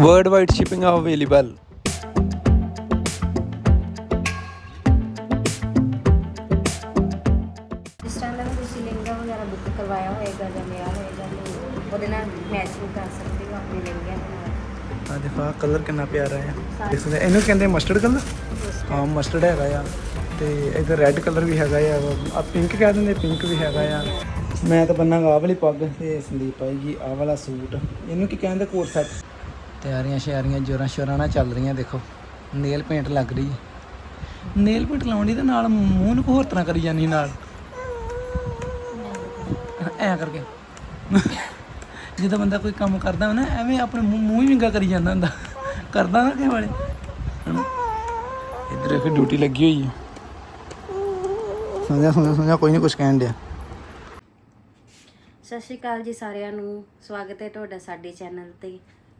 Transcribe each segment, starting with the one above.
World wide shipping available ਜਿਸ ਤਰ੍ਹਾਂ ਦਾ ਵੀ ਤੁਸੀਂ ਲਹਿੰਗਾ ਵਗੈਰਾ ਬੁੱਕ ਕਰਵਾਇਆ ਹੋਏਗਾ ਜਾਂ ਲਿਆ ਹੋਏਗਾ ਤੇ ਉਹਦੇ ਨਾਲ ਮੈਚਿੰਗ ਕਰ ਸਕਦੇ ਹੋ ਆਪਣੇ ਲਹਿੰਗਿਆਂ ਦੇ ਨਾਲ। ਆ ਦੇਖੋ ਆ ਕਲਰ ਕਿੰਨਾ ਪਿਆਰਾ ਹੈ। ਦੇਖ ਸਕਦੇ ਇਹਨੂੰ ਕਹਿੰਦੇ ਮਸਟਰਡ ਕਲਰ ਹਾਂ ਮਸਟਰਡ ਹੈਗਾ ਆ। ਤੇ ਇਧਰ ਰੈੱਡ ਕਲਰ ਵੀ ਹੈਗਾ ਆ ਆ ਪਿੰਕ ਕਹਿ ਦਿੰਦੇ ਪਿੰਕ ਵੀ ਹੈਗਾ ਆ। ਮੈਂ ਤਾਂ ਬੰਨਾਂਗਾ ਆਹ ਵਾਲੀ ਪੱਗ ਤੇ ਸੰਦੀਪ ਪਾਏਗੀ ਆਹ ਵਾਲਾ ਸੂਟ। ਇਹਨੂੰ ਕੀ ਕਹਿੰਦੇ ਕੋਟ ਸੈੱਟ ਤਿਆਰੀਆਂ ਸ਼ਿਆਰੀਆਂ ਜੋਰਾਂ ਸ਼ੋਰਾਂ ਨਾਲ ਚੱਲ ਰਹੀਆਂ, ਦੇਖੋ। ਨੇਲ ਪੇਂਟ ਲੱਗ ਰਹੀ ਹੈ। ਨੇਲ ਪੇਂਟ ਲਾਉਣ ਤੇ ਨਾਲ ਮੂੰਹ ਨੂੰ ਹੋਰ ਤਰ੍ਹਾਂ ਕਰੀ ਜਾਨੀ ਨਾਲ। ਐ ਕਰਕੇ। ਜਦੋਂ ਬੰਦਾ ਕੋਈ ਕੰਮ ਕਰਦਾ ਨਾ, ਐਵੇਂ ਆਪਣੇ ਮੂੰਹ ਹੀ ਵਿੰਗਾ ਕਰੀ ਜਾਂਦਾ ਹੁੰਦਾ। ਕਰਦਾ ਨਾ ਕਿਸੇ ਵਾਲੇ। ਹਨਾ? ਇੱਕ ਡਿਊਟੀ ਲੱਗੀ ਹੋਈ ਹੈ। ਸਮਝਿਆ ਸਮਝਿਆ ਸਮਝਿਆ ਕੋਈ ਨਹੀਂ ਕੁਝ ਕਹਿਣ ਡਿਆ। ਸਤਿ ਸ਼੍ਰੀ ਅਕਾਲ ਜੀ ਸਾਰਿਆਂ ਨੂੰ। ਸਵਾਗਤ ਹੈ ਤੁਹਾਡਾ ਸਾਡੇ ਚੈਨਲ ਤੇ।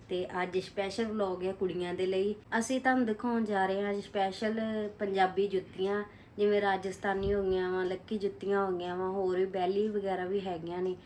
ਤੇ ਅੱਜ ਸਪੈਸ਼ਲ ਵਲੌਗ ਹੈ ਕੁੜੀਆਂ ਦੇ ਲਈ। ਅਸੀਂ ਤੁਹਾਨੂੰ ਦਿਖਾਉਣ ਜਾ ਰਹੇ ਹਾਂ ਅੱਜ ਸਪੈਸ਼ਲ ਪੰਜਾਬੀ ਜੁੱਤੀਆਂ, ਜਿਵੇਂ ਰਾਜਸਥਾਨੀ ਹੋ ਗਈਆਂ ਵਾ, ਲੱਕੀ ਜੁੱਤੀਆਂ ਹੋ ਗਈਆਂ ਵਾ, ਹੋਰ ਵੀ ਬੈਲੀ ਵਗੈਰਾ ਵੀ ਹੈਗੀਆਂ ਨੇ।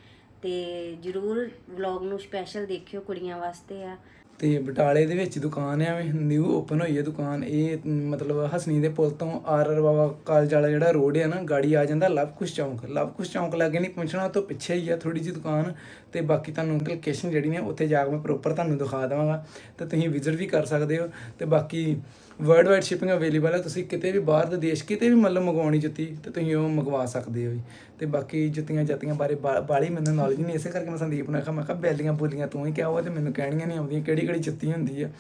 ਤੇ ਜਰੂਰ ਵਲੌਗ ਨੂੰ ਸਪੈਸ਼ਲ ਦੇਖਿਓ ਕੁੜੀਆਂ ਵਾਸਤੇ ਆ। ਤੇ ਬਟਾਲੇ ਦੇ ਵਿੱਚ ਦੁਕਾਨ ਹੈ ਨਿਊ ਓਪਨ ਹੋਈ ਹੈ ਦੁਕਾਨ। ਇਹ ਮਤਲਬ ਹਸਨੀ ਦੇ ਪੁਲ ਤੋਂ ਆਰ ਆਰ ਬਾਬਾ ਕਾਲਜ ਵਾਲਾ ਜਿਹੜਾ ਰੋਡ ਹੈ ਨਾ, ਗਾੜੀ ਆ ਜਾਂਦਾ ਲਵ ਕੁਸ਼ ਚੌਂਕ। ਲਵ ਕੁਸ਼ ਚੌਂਕ ਲਾਗੇ ਨਹੀਂ ਪਹੁੰਚਣਾ, ਉਹ ਤੋਂ ਪਿੱਛੇ ਹੀ ਆ ਥੋੜੀ ਜਿਹੀ ਦੁਕਾਨ ਤੇ ਬਾਕੀ ਤੁਹਾਨੂੰ ਲੋਕੇਸ਼ਨ ਜਿਹੜੀ ਨੇ ਉੱਥੇ ਜਾ ਕੇ ਮੈਂ ਪ੍ਰੋਪਰ ਤੁਹਾਨੂੰ ਦਿਖਾ ਦੇਵਾਂਗਾ। ਤੇ ਤੁਸੀਂ ਵਿਜ਼ਿਟ ਵੀ ਕਰ ਸਕਦੇ ਹੋ। ਤੇ ਬਾਕੀ ਵਰਲਡ ਵਾਈਡ ਸ਼ਿਪਿੰਗ ਅਵੇਲੇਬਲ ਹੈ। ਤੁਸੀਂ ਕਿਤੇ ਵੀ ਬਾਹਰ ਦੇ ਦੇਸ਼ ਕਿਤੇ ਵੀ ਮਤਲਬ ਮੰਗਵਾਉਣੀ ਜੁੱਤੀ, ਤੇ ਤੁਸੀਂ ਉਹ ਮੰਗਵਾ ਸਕਦੇ ਹੋ ਜੀ। ਤੇ ਬਾਕੀ ਜੁੱਤੀਆਂ ਜਾਤੀਆਂ ਬਾਰੇ ਬਾ- ਬਾਹਲੀ ਮੈਨੂੰ ਨੌਲੇਜ ਨਹੀਂ। ਇਸੇ ਕਰਕੇ ਮੈਂ ਸੰਦੀਪ ਨੂੰ ਆਖਿਆ, ਮੈਂ ਕਿਹਾ ਬੈਲੀਆਂ ਬੋਲੀਆਂ ਤੂੰ ਹੀ ਕਿਹਾ ਉਹ ਤੇ ਮੈਨੂੰ ਕਹਿਣੀਆਂ ਨਹੀਂ ਆਉਂਦੀਆਂ ਕਿਹੜੀ ਕਿਹੜੀ ਜੁੱਤੀ ਹੁੰਦੀ ਆ।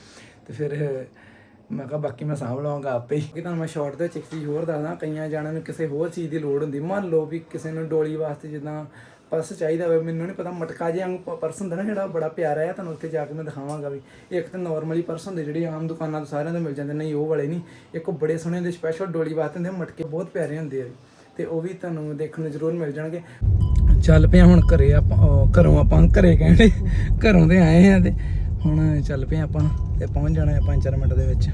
ਤੇ ਫਿਰ ਮੈਂ ਕਿਹਾ ਬਾਕੀ ਮੈਂ ਸਾਂਭ ਲਵਾਂਗਾ ਆਪੇ ਹੀ। ਕਿ ਤੁਹਾਨੂੰ ਮੈਂ ਸ਼ਾਰਟ ਦੇ ਵਿੱਚ ਇੱਕ ਚੀਜ਼ ਹੋਰ ਦੱਸਦਾ, ਕਈਆਂ ਜਾਣਿਆਂ ਨੂੰ ਕਿਸੇ ਹੋਰ ਚੀਜ਼ ਦੀ ਲੋੜ ਹੁੰਦੀ। ਮੰਨ ਲਓ ਵੀ ਕਿਸੇ ਨੂੰ ਡੋਲੀ ਵਾਸਤੇ ਜਿੱਦਾਂ ਪਰਸ ਚਾਹੀਦਾ ਹੋਵੇ ਮੈਨੂੰ ਨਹੀਂ ਪਤਾ, ਮਟਕਾ ਜਿਹਾ ਪਰਸ ਹੁੰਦਾ ਨਾ ਜਿਹੜਾ ਬੜਾ ਪਿਆਰਾ ਹੈ ਤੁਹਾਨੂੰ ਉੱਥੇ ਜਾ ਕੇ ਮੈਂ ਦਿਖਾਵਾਂਗਾ ਵੀ। ਇੱਕ ਤਾਂ ਨਾਰਮਲੀ ਪਰਸ ਹੁੰਦੇ ਜਿਹੜੇ ਆਮ ਦੁਕਾਨਾਂ ਤੋਂ ਸਾਰਿਆਂ ਤੋਂ ਮਿਲ ਜਾਂਦੇ, ਨਹੀਂ ਉਹ ਵਾਲੇ ਨਹੀਂ। ਇੱਕ ਬੜੇ ਸੋਹਣੇ ਦੇ ਸਪੈਸ਼ਲ ਡੋਲੀ ਵਾਸਤੇ ਹੁੰਦੇ, ਮਟਕੇ ਬਹੁਤ ਪਿਆਰੇ ਹੁੰਦੇ ਆ। ਜੀ। ਤੇ ਉਹ ਵੀ ਤੁਹਾਨੂੰ ਦੇਖਣ ਨੂੰ ਜ਼ਰੂਰ ਮਿਲ ਜਾਣਗੇ। ਚੱਲ ਪਿਆ ਹੁਣ ਘਰੇ ਆਪਾਂ ਅਹ ਘਰੋਂ ਆਪਾਂ ਘਰੇ ਕਹਿੰਦੇ, ਘਰੋਂ ਦੇ ਆਏ ਆ ਤੇ ਹੁਣ ਚੱਲ ਪਏ ਆਪਾਂ ਤੇ ਪਹੁੰਚ ਜਾਣਾ ਹੈ 5-4 ਮਿੰਟ ਦੇ ਵਿੱਚ।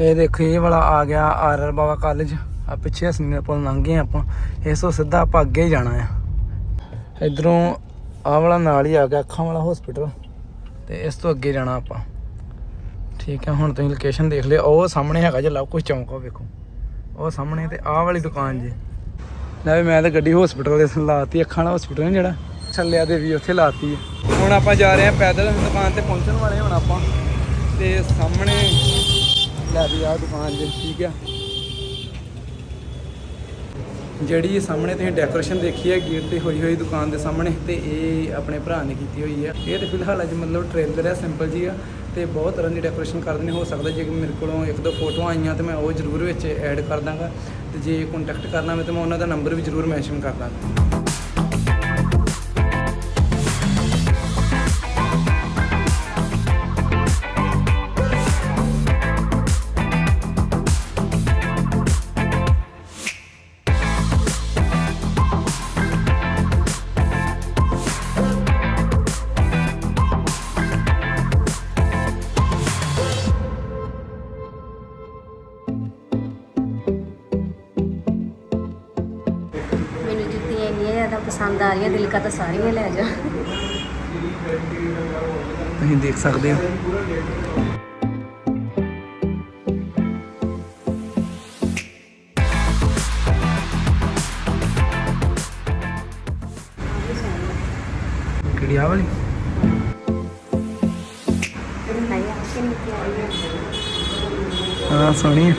ਇਹ ਦੇਖੋ, ਇਹ ਵਾਲਾ ਆ ਗਿਆ ਆਰ ਆਰ ਬਾਬਾ ਕਾਲਜ। ਆ ਪਿੱਛੇ ਹਸਨੀ ਪੁਲ ਲੰਘ ਗਏ ਆਪਾਂ। ਇਸ ਤੋਂ ਸਿੱਧਾ ਆਪਾਂ ਅੱਗੇ ਹੀ ਜਾਣਾ ਆ। ਇਧਰੋਂ ਆਹ ਵਾਲਾ ਨਾਲ ਹੀ ਆ ਗਿਆ, ਅੱਖਾਂ ਵਾਲਾ ਹਸਪੀਟਲ ਤੇ ਇਸ ਤੋਂ ਅੱਗੇ ਜਾਣਾ ਆਪਾਂ। ਠੀਕ ਹੈ, ਹੁਣ ਤੁਸੀਂ ਲੋਕੇਸ਼ਨ ਦੇਖ ਲਿਓ। ਉਹ ਸਾਹਮਣੇ ਹੈਗਾ ਜੇ ਲਵ ਕੁਛ ਚੌਂਕ ਉਹ ਵੇਖੋ। ਉਹ ਸਾਹਮਣੇ ਤੇ ਆਹ ਵਾਲੀ ਦੁਕਾਨ ਜੀ। ਲੈ ਵੀ ਮੈਂ ਤਾਂ ਗੱਡੀ ਹਸਪੀਟਲ ਦੇ ਲਾਤੀ, ਅੱਖਾਂ ਵਾਲਾ ਹਸਪੀਟਲ ਜਿਹੜਾ। ਛੱਲਿਆ ਦੇ ਵੀ ਉੱਥੇ ਲਾਤੀ ਹੁਣ ਆਪਾਂ ਜਾ ਰਹੇ ਹਾਂ ਪੈਦਲ, ਦੁਕਾਨ ਤੇ ਪਹੁੰਚਣ ਵਾਲੇ ਹੁਣ ਆਪਾਂ। ਤੇ ਸਾਹਮਣੇ ਲੈ ਵੀ ਆਹ ਦੁਕਾਨ ਜੇ, ਠੀਕ ਆ ਜਿਹੜੀ ਸਾਹਮਣੇ ਤੁਸੀਂ ਡੈਕੋਰੇਸ਼ਨ ਦੇਖੀ ਹੈ, ਗੇਟ ਤੇ ਹੋਈ ਹੋਈ ਦੁਕਾਨ ਦੇ ਸਾਹਮਣੇ ਤੇ ਇਹ ਆਪਣੇ ਭਰਾ ਨੇ ਕੀਤੀ ਹੋਈ ਹੈ। ਇਹ ਤੇ ਫਿਲਹਾਲ ਅਜ ਮਤਲਬ ਟ੍ਰੇਲਰ ਹੈ ਸਿੰਪਲ ਜੀ ਆ ਤੇ ਬਹੁਤ ਤਰ੍ਹਾਂ ਦੀ ਡੈਕੋਰੇਸ਼ਨ ਕਰਦੇ ਨੇ, ਹੋ ਸਕਦਾ ਜੇ ਮੇਰੇ ਕੋਲੋਂ ਇੱਕ ਦੋ ਫੋਟੋਆਂ ਆਈਆਂ ਤੇ ਮੈਂ ਉਹ ਜ਼ਰੂਰ ਵਿੱਚ ਐਡ ਕਰ ਦਾਂਗਾ ਤੇ ਜੇ ਕੰਟੈਕਟ ਕਰਨਾ ਹੋਵੇ ਤਾਂ ਮੈਂ ਉਹਨਾਂ ਦਾ ਨੰਬਰ ਵੀ ਜ਼ਰੂਰ ਮੈਂਸ਼ਨ ਕਰ ਦਾਂਗਾ। ਪਸੰਦ ਆ ਰਹੀਆਂ, ਦਿਲ ਕਾ ਤਾਂ ਸਾਰੀਆਂ ਲੈ ਜਾ। ਤੁਸੀਂ ਦੇਖ ਸਕਦੇ ਹੋ। ਕਿਹੜੀ ਆ ਵਾਲੀ? ਹਾਂ ਸੋਹਣੀ ਆ।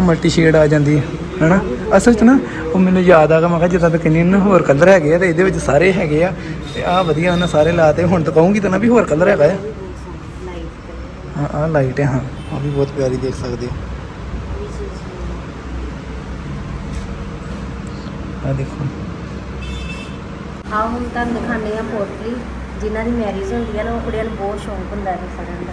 ਮਲਟੀ ਸ਼ੇਡ ਆ ਜਾਂਦੀ ਹੈ ਹੈਨਾ? ਅਸਲ 'ਚ ਨਾ, ਉਹ ਮੈਨੂੰ ਯਾਦ ਆ ਗਿਆ, ਮੈਂ ਕਿਹਾ ਜਿੱਦਾਂ ਤਾਂ ਕਿੰਨੇ ਨਾ ਹੋਰ ਕਲਰ ਹੈਗੇ ਆ ਤੇ ਇਹਦੇ ਵਿੱਚ ਸਾਰੇ ਹੈਗੇ ਆ ਤੇ ਆਹ ਵਧੀਆ ਉਹਨਾਂ ਸਾਰੇ ਲਾਤੇ ਹੁਣ ਤਾਂ ਕਹੂੰਗੀ ਤਾਂ ਨਾ ਵੀ ਹੋਰ ਕਲਰ ਹੈਗਾ ਆ। ਲਾਈਟ ਹਾਂ, ਆਹ ਲਾਈਟ ਹੈ ਹਾਂ, ਉਹ ਵੀ ਬਹੁਤ ਪਿਆਰੀ ਦੇਖ ਸਕਦੇ ਹੋ ਆ ਦੇਖੋ। ਆ ਹੁਣ ਤਾਂ ਦਿਖਾਣੇ ਆ ਪੋਟਲੀ, ਜਿਨ੍ਹਾਂ ਦੀ ਮੈਰਿਜ ਹੁੰਦੀ ਹੈ ਨਾ, ਉਹ ਕੁੜੀਆਂ ਨੂੰ ਬਹੁਤ ਸ਼ੌਂਕ ਹੁੰਦਾ ਹੈ ਫੜਨ ਦਾ।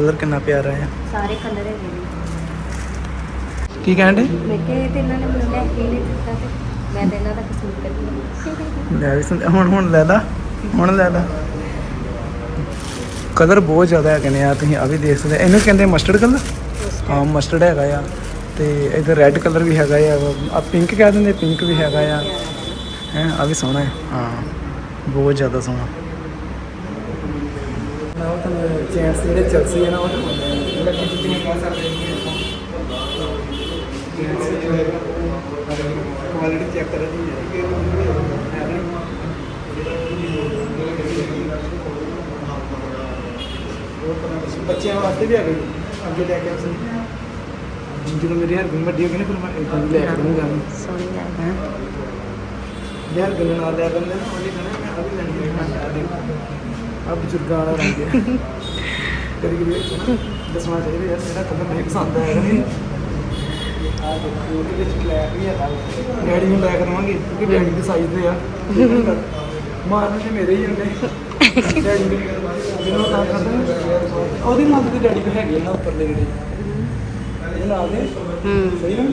ਕਲਰ ਕਿੰਨਾ ਪਿਆਰਾ ਹੈ? ਸਾਰੇ ਕਲਰ ਹੈਗੇ ਨੇ। ਕੀ ਕਹਿੰਦੇ ਮੈਂ ਕਿਹਾ ਇਹ ਤੇ ਇਹਨਾਂ ਨੇ ਮੈਨੂੰ ਲੈ ਕੇ ਹੀ ਨਹੀਂ ਦਿੱਤਾ ਤੇ ਮੈਂ ਤੇ ਇਹਨਾਂ ਦਾ ਕਸੂਰ ਕਰਦੀ ਲੈ ਵੀ ਹੁਣ ਹੁਣ ਲੈ ਲਾ ਹੁਣ ਲੈ ਲਾ। ਕਲਰ ਬਹੁਤ ਜ਼ਿਆਦਾ ਹੈਗੇ ਨੇ ਆ ਤੁਸੀਂ ਆ ਵੀ ਦੇਖ ਸਕਦੇ ਹੋ। ਇਹਨੂੰ ਕਹਿੰਦੇ ਮਸਟਰਡ ਕਲਰ? ਹਾਂ ਮਸਟਰਡ ਹੈਗਾ ਆ। ਤੇ ਇਧਰ ਰੈੱਡ ਕਲਰ ਵੀ ਹੈਗਾ ਆ। ਆ ਪਿੰਕ ਕਹਿ ਦਿੰਦੇ ਪਿੰਕ ਵੀ ਹੈਗਾ ਆ। ਹੈ ਆ ਵੀ ਸੋਹਣਾ ਹੈ। ਹਾਂ ਬਹੁਤ ਜ਼ਿਆਦਾ ਸੋਹਣਾ। ਨਾ ਉਹ ਤਾਂ ਚੈਂਸ ਜਿਹੜੇ ਚਲਸੀ ਹੈ ਨਾ ਉਹ ਲੱਗੀ ਜਿੱਤੀ ਪਾ ਸਕਦੇ ਕੁਆਲਿਟੀ ਚੈੱਕ ਕਰਨੀ ਹੈ ਬੱਚਿਆਂ ਵਾਸਤੇ ਵੀ ਆ ਗਈ ਅੱਗੇ ਲੈ ਕੇ ਆਉਂਦੇ ਜਦੋਂ ਮੇਰੀ ਹਰਗੁਣ ਵੱਡੀ ਹੋ ਗਈ ਨਾ ਫਿਰ ਮੈਂ ਇਦਾਂ ਲੈ ਕੇ ਦੂੰਗਾ ਸੋਹਣੀ ਹੈ ਯਾਰ ਗੱਲ ਨਾਲ ਲਿਆ ਬੰਦੇ ਨਾ ਉਹਨੇ ਕਹਣਾ ਮੈਂ ਆ ਵੀ ਲੈਣੀ ਹੈ ਆ ਬਜ਼ੁਰਗਾਂ ਵਾਲਾ ਰੰਗ ਹੈ। ਕਦੀ ਕਦੀ ਦਸਵਾਂ ਚਾਹੀਦਾ ਯਾਰ ਮੇਰਾ ਕਲਰ ਨਹੀਂ ਪਸੰਦ ਆਇਆ ਨਹੀਂ ਆ ਦੇਖੋ ਉਹਦੇ ਵਿੱਚ ਬਲੈਕ ਵੀ ਹੈਗਾ। ਡੈਡੀ ਨੂੰ ਲੈ ਕੇ ਦਵਾਂਗੇ ਕਿਉਂਕਿ ਡੈਡੀ ਦੇ ਸਾਈਜ਼ ਦੇ ਆ। ਮਾਰਨ ਤੇ ਮੇਰੇ ਹੀ ਹੁੰਦੇ। ਡੈਡੀ ਤਾਂ ਕਰਦਾ ਉਹਦੇ ਨਾਲ ਤੇ ਡੈਡੀ ਕੋ ਹੈਗੇ ਨਾ ਉੱਪਰਲੇ ਜਿਹੜੇ। ਇਹ ਨਾਲ ਦੇ। ਹੂੰ ਸਹੀ ਨਾ?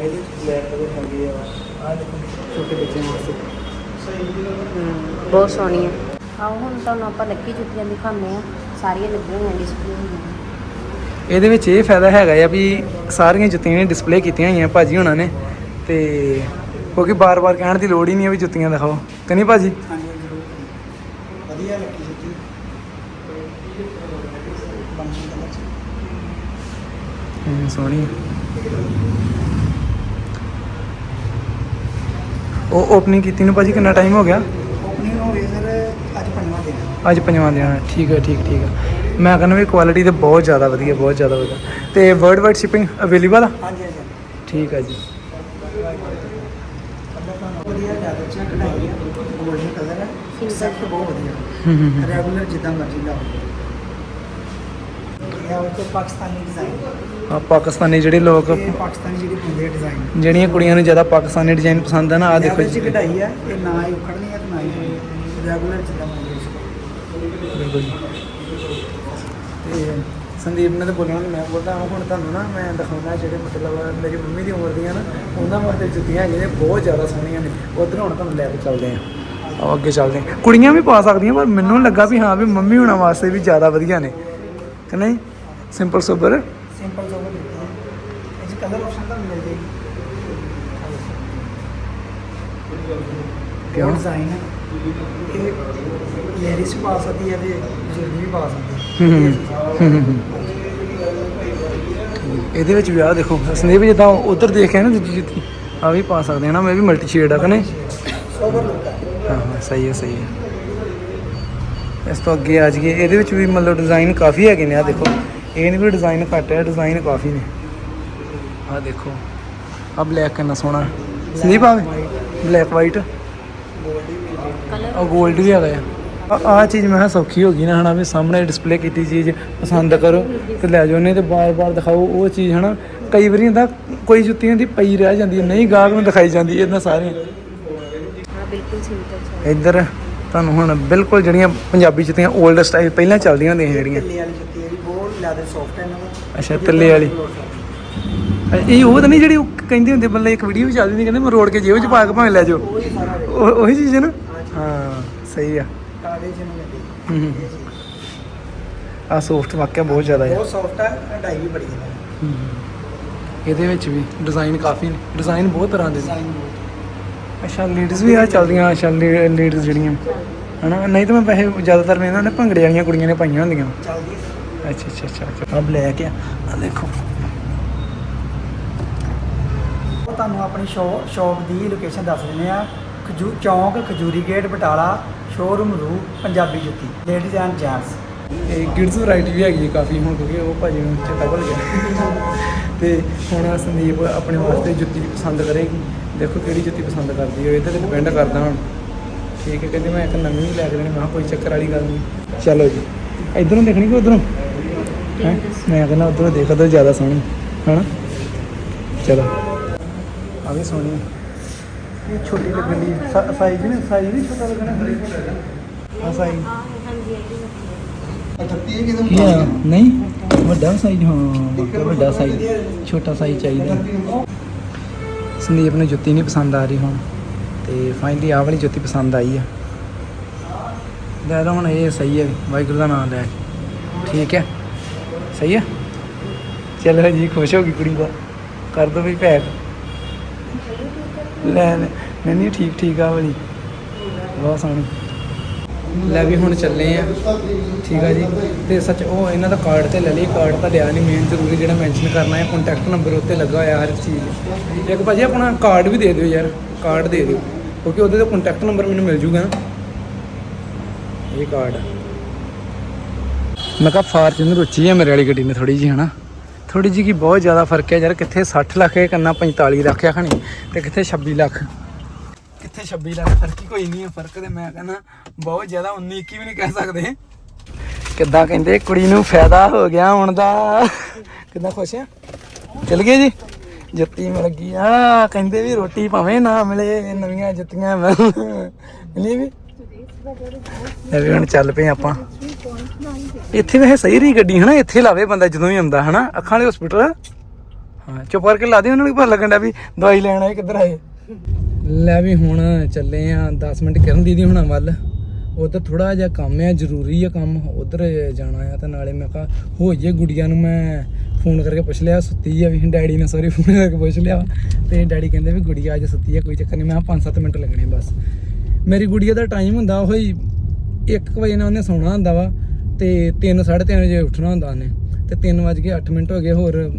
ਇਹਦੇ ਬਲੈਕ ਕਲਰ ਹੈਗੇ ਆ। ਆ ਦੇਖੋ ਛੋਟੇ ਬੱਚਿਆਂ ਵਾਸਤੇ। ਹਮ, ਬਹੁਤ ਸੋਹਣੀ ਹੈ। ਆਓ ਹੁਣ ਤੁਹਾਨੂੰ ਆਪਾਂ ਲੱਕੀ ਜੁੱਤੀਆਂ ਦਿਖਾਉਂਦੇ ਆ ਸਾਰੀਆਂ ਲੱਗੀਆਂ ਹੋਈਆਂ ਡਿਸਪਲੇ ਹੋਈਆਂ ਇਹਦੇ ਵਿੱਚ ਇਹ ਫਾਇਦਾ ਹੈਗਾ ਆ ਵੀ ਸਾਰੀਆਂ ਜੁੱਤੀਆਂ ਨੇ ਡਿਸਪਲੇ ਕੀਤੀਆਂ ਹੋਈਆਂ ਭਾਜੀ ਹੁਣਾਂ ਨੇ। ਤੇ ਕਿਉਂਕਿ ਬਾਰ-ਬਾਰ ਕਹਿਣ ਦੀ ਲੋੜ ਹੀ ਨਹੀਂ ਹੈ ਵੀ ਜੁੱਤੀਆਂ ਦਿਖਾਓ। ਕਨੀ ਭਾਜੀ? ਹਾਂਜੀ ਜ਼ਰੂਰ ਵਧੀਆ ਲੱਗੀ ਜੁੱਤੀ। ਬੰਦੀ ਲੱਗ ਹੂੰ ਸੋਹਣੀ ਉਹ ਓਪਨਿੰਗ ਕੀਤੀ ਨੂੰ ਭਾਜੀ ਕਿੰਨਾ ਟਾਈਮ ਹੋ ਗਿਆ? ਓਪਨਿੰਗ ਹੋ ਗਈ ਸਰ ਅੱਜ ਪੰਜਵਾਂ ਦਿਨ ਹੈ। ਅੱਜ ਪੰਜਵਾਂ ਦਿਨ ਹੈ। ਠੀਕ ਹੈ ਠੀਕ ਠੀਕ ਹੈ। ਮੈਂ ਕਹਿੰਦਾ ਵੀ ਕੁਆਲਿਟੀ ਤੇ ਬਹੁਤ ਜ਼ਿਆਦਾ ਵਧੀਆ ਬਹੁਤ ਜ਼ਿਆਦਾ ਵਧੀਆ। ਤੇ ਵਰਲਡ ਵਾਈਡ ਸ਼ਿਪਿੰਗ ਅਵੇਲੇਬਲ ਆ? ਹਾਂਜੀ ਹਾਂਜੀ। ਠੀਕ ਹੈ ਜੀ। ਵਧੀਆ ਲੈਦਰ ਚ ਕਢਾਈ ਹੈ ਗੋਲਡਨ ਕਲਰ ਹੈ। ਸੈਟ ਬਹੁਤ ਵਧੀਆ। ਰੈਗੂਲਰ ਜਿੱਦਾਂ ਮਰਜ਼ੀ ਲਾਓ। ਇਹ ਉਹ ਤੋਂ ਪਾਕਿਸਤਾਨੀ ਡਿਜ਼ਾਈਨ ਆ ਪਾਕਿਸਤਾਨੀ ਜਿਹੜੇ ਲੋਕ ਇਹ ਪਾਕਿਸਤਾਨੀ ਜਿਹੜੀ ਹੁੰਦੀ ਹੈ ਡਿਜ਼ਾਈਨ ਜਿਹੜੀਆਂ ਕੁੜੀਆਂ ਨੂੰ ਜ਼ਿਆਦਾ ਪਾਕਿਸਤਾਨੀ ਡਿਜ਼ਾਈਨ ਪਸੰਦ ਆ ਨਾ ਆ ਦੇਖੋ ਜੀ। ਕਢਾਈ ਹੈ ਇਹ ਨਾ ਹੀ ਉਖੜਨੀ ਹੈ ਤੇ ਨਾ ਹੀ ਰੈਗੂਲਰ ਜਿੱਦਾਂ ਮਰਜ਼ੀ ਬਿਲਕੁਲ ਜੀ। ਤੇ ਸੰਦੀਪ ਨੇ ਤਾਂ ਬੋਲਣਾ ਨੀ, ਮੈਂ ਬੋਲਦਾ ਹਾਂ ਹੁਣ ਤੁਹਾਨੂੰ ਨਾ ਮੈਂ ਦਿਖਾਉਣਾ ਜਿਹੜੇ ਮਤਲਬ ਮੇਰੀ ਮੰਮੀ ਦੀ ਉਮਰ ਦੀਆਂ ਨਾ ਉਹਨਾਂ ਵਾਸਤੇ ਜੁੱਤੀਆਂ ਨੇ ਬਹੁਤ ਜ਼ਿਆਦਾ ਸੋਹਣੀਆਂ ਨੇ। ਉਧਰ ਹੁਣ ਤੁਹਾਨੂੰ ਲੈ ਕੇ ਚੱਲਦੇ ਹਾਂ। ਆਓ ਅੱਗੇ ਚੱਲਦੇ ਹਾਂ। ਕੁੜੀਆਂ ਵੀ ਪਾ ਸਕਦੀਆਂ ਪਰ ਮੈਨੂੰ ਲੱਗਾ ਵੀ ਹਾਂ ਵੀ ਮੰਮੀ ਹੁਣਾਂ ਵਾਸਤੇ ਵੀ ਜ਼ਿਆਦਾ ਵਧੀਆ ਨੇ। ਕਿ ਨਹੀਂ? ਸਿੰਪਲ ਸੋਬਰ ਸਿੰਪਲ ਜੋ ਦਿੱਤੀ ਹੈ ਇਹ 'ਚ ਕਲਰ ਆਪਸ਼ਨ ਤੁਹਾਨੂੰ ਮਿਲ ਜਾਏਗੀ। ਕਿਉਂ? ਡਿਜ਼ਾਈਨ ਇਹ ਲੇਡੀਜ਼ ਪਾ ਸਕਦੀ ਹੈ ਤੇ ਬਜ਼ੁਰਗ ਵੀ ਪਾ ਸਕਦੇ ਹੂੰ। ਇਹਦੇ ਵਿੱਚ ਵੀ ਆ ਦੇਖੋ ਸੰਦੀਪ ਜਿੱਦਾਂ ਉਧਰ ਦੇਖਿਆ ਨਾ ਦੂਜੀ ਆ ਵੀ ਪਾ ਸਕਦੇ ਹਾਂ ਨਾ ਮੈਂ ਵੀ ਮਲਟੀ ਸ਼ੇਡ ਆ ਕਿ ਨਹੀਂ? ਸੋਵਰ ਲੁੱਕ ਹੈ ਹਾਂ ਹਾਂ ਸਹੀ ਹੈ ਸਹੀ ਹੈ। ਇਸ ਤੋਂ ਅੱਗੇ ਆ ਜਾਈਏ ਇਹਦੇ ਵਿੱਚ ਵੀ ਮਤਲਬ ਡਿਜ਼ਾਈਨ ਕਾਫੀ ਹੈਗੇ ਨੇ ਆ ਦੇਖੋ। ਇਹ ਨਹੀਂ ਵੀ ਡਿਜ਼ਾਈਨ ਘੱਟ ਹੈ ਡਿਜ਼ਾਈਨ ਕਾਫੀ ਨੇ। ਆ ਦੇਖੋ ਆ ਬਲੈਕ ਕਿੰਨਾ ਸੋਹਣਾ। ਸੰਦੀਪ ਆਵੇ ਬਲੈਕ ਵਾਈਟ ਗੋਲਡ ਆ 골ਡ ਵੀ ਹੈਗਾ ਆ। ਆ ਚੀਜ਼ ਮੈਂ ਸੌਖੀ ਹੋ ਗਈ ਨਾ ਹਨਾ ਵੀ ਸਾਹਮਣੇ ਡਿਸਪਲੇ ਕੀਤੀ ਚੀਜ਼ ਪਸੰਦ ਕਰੋ ਤੇ ਲੈ ਜਾਓ ਨਹੀਂ ਤੇ ਬਾਰ-ਬਾਰ ਦਿਖਾਓ ਉਹ ਚੀਜ਼ ਹਨਾ। ਕਈ ਵਾਰੀ ਹੁੰਦਾ ਕੋਈ ਜੁੱਤੀ ਹੁੰਦੀ ਪਈ ਰਹਿ ਜਾਂਦੀ ਨਹੀਂ ਗਾਹਕ ਨੂੰ ਦਿਖਾਈ ਜਾਂਦੀ ਇਹਨਾਂ ਸਾਰੀਆਂ। ਹਾਂ ਬਿਲਕੁਲ ਸਿੰਪਲ ਇੱਧਰ ਤੁਹਾਨੂੰ ਹੁਣ ਬਿਲਕੁਲ ਜਿਹੜੀਆਂ ਪੰਜਾਬੀ ਜੁੱਤੀਆਂ 올ਡ ਸਟਾਈਲ ਪਹਿਲਾਂ ਚੱਲਦੀਆਂ ਹੁੰਦੀਆਂ ਸੀ ਜਿਹੜੀਆਂ। ਢਿੱਲੇ ਵਾਲੀ ਜੁੱਤੀ ਹੈ ਜੀ ਬਹੁਤ ਲੈਦਰ ਸੌਫਟ ਹੈ ਇਹਨਾਂ ਦਾ। ਅੱਛਾ, ਤਿੱਲੇ ਵਾਲੀ। ਇਹ ਉਹ ਤਾਂ ਨਹੀਂ ਜਿਹੜੀ ਕਹਿੰਦੇ ਹੁੰਦੇ ਬੱਲੇ ਇੱਕ ਵੀਡੀਓ ਵੀ ਚੱਲਦੀ ਹੁੰਦੀ ਕਹਿੰਦੇ ਮੈਂ ਰੋੜ ਕੇ ਜੇਬ 'ਚ ਪਾ ਕੇ ਭਾਵੇਂ ਲੈ ਜਾਓ। ਉਹੀ ਚੀਜ਼ ਹੈ ਨਾ? ਹਾਂ ਸਹੀ ਆ। ਹੂੰ ਹੂੰ। ਆ ਸੌਫਟ ਵਾਕਿਆ ਬਹੁਤ ਜ਼ਿਆਦਾ ਆ ਬਹੁਤ ਸੌਫਟ ਹੈ ਕਢਾਈ ਵੀ ਬੜੀ ਹੈ। ਹੂੰ। ਇਹਦੇ ਵਿੱਚ ਵੀ ਡਿਜ਼ਾਈਨ ਕਾਫੀ ਨੇ। ਡਿਜ਼ਾਈਨ ਬਹੁਤ ਤਰ੍ਹਾਂ ਦੇ ਨੇ। ਅੱਛਾ ਲੇਡੀਜ਼ ਵੀ ਆ ਚੱਲਦੀਆਂ ਅੱਛਾ ਲੇਡੀਜ਼ ਜਿਹੜੀਆਂ। ਹਨਾ? ਨਹੀਂ ਤਾਂ ਮੈਂ ਵੈਸੇ ਜ਼ਿਆਦਾਤਰ ਮੈਂ ਇਹਨਾਂ ਨੇ ਭੰਗੜੇ ਵਾਲੀਆਂ ਕੁੜੀਆਂ ਨੇ ਪਾਈਆਂ ਹੁੰਦੀਆਂ। ਅੱਛਾ ਅੱਛਾ ਅੱਛਾ ਅੱਛਾ। ਆ ਬਲੈਕ ਆ। ਆ ਦੇਖੋ। ਤੁਹਾਨੂੰ ਆਪਣੀ ਸ਼ੌਪ ਦੀ ਲੋਕੇਸ਼ਨ ਦੱਸ ਦਿੰਦੇ ਆ ਖਜੂ ਚੌਂਕ ਖਜੂਰੀ ਗੇਟ ਬਟਾਲਾ ਸ਼ੋਰੂਮ ਰੂ Punjabi jutti. Ladies and gents ਇਹ ਕਿਡਸ ਵੈਰਾਈਟੀ ਵੀ ਹੈਗੀ ਕਾਫੀ ਹੁਣ ਕਿਉਂਕਿ ਉਹ ਭਾਜੀ ਨੂੰ ਚੇਤਾ ਭੁੱਲ ਗਿਆ। ਤੇ ਹੁਣ ਸੰਦੀਪ ਆਪਣੇ ਵਾਸਤੇ ਜੁੱਤੀ ਪਸੰਦ ਕਰੇਗੀ। ਦੇਖੋ ਕਿਹੜੀ ਜੁੱਤੀ ਪਸੰਦ ਕਰਦੀ ਹੈ ਇਹ ਤੇ ਡਿਪੈਂਡ ਕਰਦਾ ਹੁਣ। ਠੀਕ ਹੈ ਕਹਿੰਦੇ ਮੈਂ ਇੱਕ ਨਵੀਂ ਹੀ ਲੈ ਕੇ ਦੇਣੀ ਮੈਂ ਕਿਹਾ ਕੋਈ ਚੱਕਰ ਵਾਲੀ ਗੱਲ ਨਹੀਂ। ਚਲੋ ਜੀ। ਇਧਰੋਂ ਦੇਖਣੀ ਕਿ ਉਧਰੋਂ? ਹੈ? ਮੈਂ ਕਹਿੰਦਾ ਉਧਰੋਂ ਦੇਖ ਉਧਰ ਜ਼ਿਆਦਾ ਸੋਹਣੀ। ਹਨਾ? ਚਲੋ। ਆ ਵੀ ਸੋਹਣੀ ਹੈ। ਇਹ ਛੋਟੀ ਲੱਗਣੀ ਸਾਈਜ਼ ਨਹੀਂ ਸਾਈਜ਼ ਨਹੀਂ ਛੋਟਾ ਲੱਗਣਾ। ਆ ਸਾਈਜ਼। ਕੀ ਆ। ਨਹੀਂ ਵੱਡਾ ਸਾਈਜ਼ ਹਾਂ ਵੱਡਾ ਸਾਈਜ਼। ਛੋਟਾ ਸਾਈਜ਼ ਚਾਹੀਦਾ। ਸੰਦੀਪ ਨੂੰ ਜੁੱਤੀ ਨਹੀਂ ਪਸੰਦ ਆ ਰਹੀ ਹੁਣ। ਤੇ ਫਾਈਨਲੀ ਆਹ ਵਾਲੀ ਜੁੱਤੀ ਪਸੰਦ ਆਈ ਆ। ਲੈ ਲਓ ਹੁਣ ਇਹ ਸਹੀ ਹੈ ਵਾਹਿਗੁਰੂ ਦਾ ਨਾਮ ਲੈ ਠੀਕ ਹੈ ਸਹੀ ਹੈ ਚਲੋ ਜੀ, ਖੁਸ਼ ਹੋ ਗਈ ਕੁੜੀ ਦਾ ਕਰ ਦੋ ਵੀ ਪੈਕ ਲੈ ਲੈ, ਨਹੀਂ ਨਹੀਂ, ਠੀਕ ਠੀਕ ਆ ਵਾਲੀ। ਬਹੁਤ ਸੋਹਣੀ। ਲੈ ਵੀ ਹੁਣ ਚੱਲੇ ਆ। ਠੀਕ ਆ ਜੀ। ਤੇ ਸੱਚ ਉਹ ਇਹਨਾਂ ਦਾ ਕਾਰਡ ਤੇ ਲੈ ਲਈ। ਕਾਰਡ ਤਾਂ ਲਿਆ ਨਹੀਂ ਮੇਨ ਜ਼ਰੂਰੀ ਜਿਹੜਾ ਮੈਂਸ਼ਨ ਕਰਨਾ ਹੈ। ਕੰਟੈਕਟ ਨੰਬਰ ਉੱਤੇ ਲੱਗਾ ਹੋਇਆ ਹਰ ਇੱਕ ਚੀਜ਼ ਇੱਕ ਭਾਜੀ ਆਪਣਾ ਕਾਰਡ ਵੀ ਦੇ ਦਿਓ ਯਾਰ। ਕਾਰਡ ਦੇ ਦਿਓ। ਕਿਉਂਕਿ ਉਹਦੇ ਤੋਂ ਕੰਟੈਕਟ ਨੰਬਰ ਮੈਨੂੰ ਮਿਲ ਜੂਗਾ ਨਾ। ਇਹ ਕਾਰਡ ਮੈਂ ਕਿਹਾ ਫਾਰਚੂਨਰ ਉੱਚੀ ਹੈ ਮੇਰੇ ਵਾਲੀ ਗੱਡੀ ਨੇ ਥੋੜੀ ਜੀ ਹਨਾ? ਥੋੜੀ ਜੀ ਕੀ ਬਹੁਤ ਜ਼ਿਆਦਾ ਫ਼ਰਕ ਹੈ ਯਾਰ। ਕਿੱਥੇ 60 ਲੱਖ ਹੈ ਕੰਨਾ 45 ਲੱਖ ਹੈ ਖਣੀ ਤੇ ਕਿੱਥੇ 26 ਲੱਖ? ਕਿੱਥੇ 26 ਲੱਖ ਫ਼ਰਕ ਹੀ ਕੋਈ ਨਹੀਂ ਹੈ, ਫ਼ਰਕ ਤੇ ਮੈਂ ਕਹਿੰਦਾ ਬਹੁਤ ਜ਼ਿਆਦਾ 19 21 ਵੀ ਨਹੀਂ ਕਹਿ ਸਕਦੇ। ਕਿੱਦਾਂ ਕਹਿੰਦੇ, ਕੁੜੀ ਨੂੰ ਫਾਇਦਾ ਹੋ ਗਿਆ ਹੁਣ ਦਾ। ਕਿੱਦਾਂ ਖੁਸ਼ ਆ? ਚਲ ਗਏ ਜੀ। ਜੁੱਤੀ ਮਿਲ ਗਈ। ਆ ਕਹਿੰਦੇ ਵੀ ਰੋਟੀ ਭਾਵੇਂ ਨਾ ਮਿਲੇ, ਨਵੀਆਂ ਜੁੱਤੀਆਂ ਮਿਲੀ। ਵੀ? ਇਹ ਹੁਣ ਚੱਲ ਪਏ ਆਪਾਂ। ਇੱਥੇ ਵੈਸੇ ਸਹੀ ਰਹੀ ਗੱਡੀ, ਹਨਾ? ਇੱਥੇ ਲਾਵੇ ਬੰਦਾ ਜਦੋਂ ਵੀ ਆਉਂਦਾ, ਹਨਾ? ਅੱਖਾਂ ਵਾਲੇ ਹਸਪੀਟਲ ਹਾਂ, ਚੁੱਪ ਕਰਕੇ ਲਾ ਦੇ, ਉਹਨਾਂ ਨੂੰ ਪਤਾ ਲੱਗਣ ਦਾ ਵੀ ਦਵਾਈ ਲੈਣ ਆਏ ਕਿੱਧਰ ਆਏ। ਲੈ ਵੀ ਹੁਣ ਚੱਲੇ ਆ 10 ਮਿੰਟ ਕਰਨ ਦੀਦੀ ਹੁਣਾਂ ਵੱਲ। ਉਧਰ ਥੋੜਾ ਜਿਹਾ ਕੰਮ ਆ, ਜ਼ਰੂਰੀ ਆ ਕੰਮ। ਉਧਰ ਜਾਣਾ ਆ ਤੇ ਨਾਲੇ ਮੈਂ ਕਿਹਾ, ਹੋ ਜੇ ਗੁੜੀਆਂ ਨੂੰ ਮੈਂ ਫੋਨ ਕਰਕੇ ਪੁੱਛ ਲਿਆ, ਸੁੱਤੀ ਆ ਵੀ, ਡੈਡੀ ਨੇ ਸੌਰੀ ਫੋਨ ਕਰਕੇ ਪੁੱਛ ਲਿਆ। ਤੇ ਡੈਡੀ ਕਹਿੰਦੇ ਵੀ ਗੁੜੀਆ ਅੱਜ ਸੁੱਤੀ ਆ, ਕੋਈ ਚੱਕਰ ਨਹੀਂ ਮੈਂ 5-7 ਮਿੰਟ ਲੱਗਣੇ ਬਸ। ਮੇਰੀ ਗੁੜੀਆ ਦਾ ਟਾਈਮ ਹੁੰਦਾ ਉਹ ਹੀ 1 ਵਜੇ ਨਾਲ ਉਹਨੇ ਸੌਣਾ ਹੁੰਦਾ ਵਾ ਤੇ 3:30 ਵਜੇ ਉੱਠਣਾ ਹੁੰਦਾ ਉਹਨੇ। ਤੇ 3 ਵਜ ਕੇ 8 ਮਿੰਟ ਹੋ ਗਏ, ਹੋਰ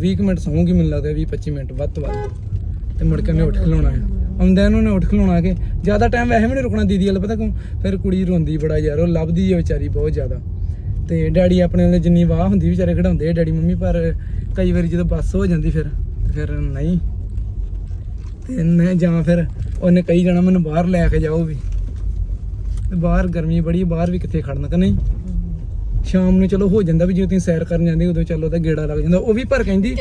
20 ਕੁ ਮਿੰਟ ਸੌਂਗੀ ਮੈਨੂੰ ਲੱਗਦਾ 20-25 ਮਿੰਟ ਵੱਧ ਤੋਂ ਵੱਧ। ਤੇ ਮੁੜ ਕੇ ਉਹਨੇ ਉੱਠ ਖਲੋਣਾ ਆ। ਆਉਂਦਿਆਂ ਨੂੰ ਉਹਨੇ ਉੱਠ ਖਲੋਣਾ ਕੇ ਜ਼ਿਆਦਾ ਟਾਈਮ ਵੈਸੇ ਵੀ ਨਹੀਂ ਰੁਕਣਾ ਦੀਦੀ ਵਾਲ ਪਤਾ ਕਿਉਂ? ਫਿਰ ਕੁੜੀ ਰੋਂਦੀ ਬੜਾ ਯਾਰ ਉਹ ਲੱਭਦੀ ਹੈ ਵਿਚਾਰੀ ਬਹੁਤ ਜ਼ਿਆਦਾ। ਤੇ ਡੈਡੀ ਆਪਣੇ ਵਾਲੇ ਜਿੰਨੀ ਵਾਹ ਹੁੰਦੀ ਵਿਚਾਰੇ ਖੜਾਉਂਦੇ ਡੈਡੀ ਮੰਮੀ ਪਰ ਕਈ ਵਾਰੀ ਜਦੋਂ ਬੱਸ ਹੋ ਜਾਂਦੀ ਫਿਰ ਫਿਰ ਨਹੀਂ। ਤੇ ਮੈਂ ਜਾਂ ਫਿਰ ਉਹਨੇ ਕਹੀ ਜਾਣਾ ਮੈਨੂੰ ਬਾਹਰ ਲੈ ਕੇ ਜਾਓ ਵੀ। ਤੇ ਬਾਹਰ ਗਰਮੀ ਬੜੀ ਬਾਹਰ ਵੀ ਕਿੱਥੇ ਖੜਨਾ ਕਿ ਨਹੀਂ? ਸ਼ਾਮ ਨੂੰ ਚਲੋ ਹੋ ਜਾਂਦਾ ਵੀ ਜੇ ਤੁਸੀਂ ਸੈਰ ਕਰਨ ਜਾਂਦੇ ਉਦੋਂ ਚਲੋ ਤਾਂ ਗੇੜਾ ਲੱਗ ਜਾਂਦਾ ਉਹ ਵੀ ਪਰ ਕਹਿੰਦੀ